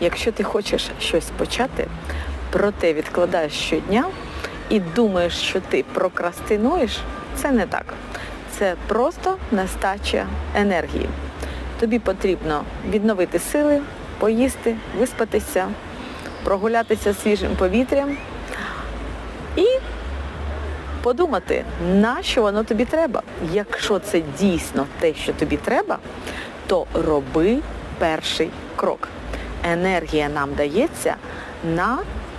Якщо ти хочеш щось почати, проте відкладаєш щодня і думаєш, що ти прокрастинуєш, це не так. Це просто нестача енергії. Тобі потрібно відновити сили, поїсти, виспатися, прогулятися свіжим повітрям і подумати, на що воно тобі треба. Якщо це дійсно те, що тобі треба, то роби перший крок. Енергія нам дається на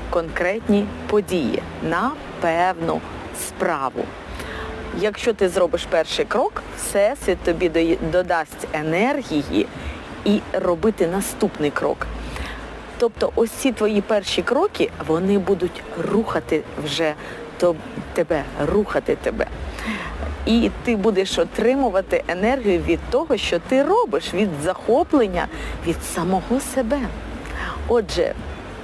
конкретні події, на певну справу. Якщо ти зробиш перший крок, всесвіт тобі додасть енергії і робити наступний крок. Тобто ось ці твої перші кроки, вони будуть рухати вже тебе, рухати тебе. І ти будеш отримувати енергію від того, що ти робиш, від захоплення, від самого себе. Отже,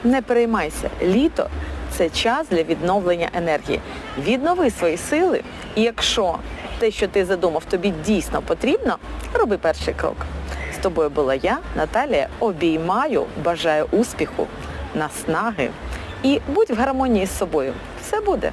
не переймайся, літо це час для відновлення енергії. Віднови свої сили, і якщо те, що ти задумав, тобі дійсно потрібно, роби перший крок. З тобою була я, Наталія. Обіймаю, бажаю успіху, наснаги і будь в гармонії з собою. Все буде.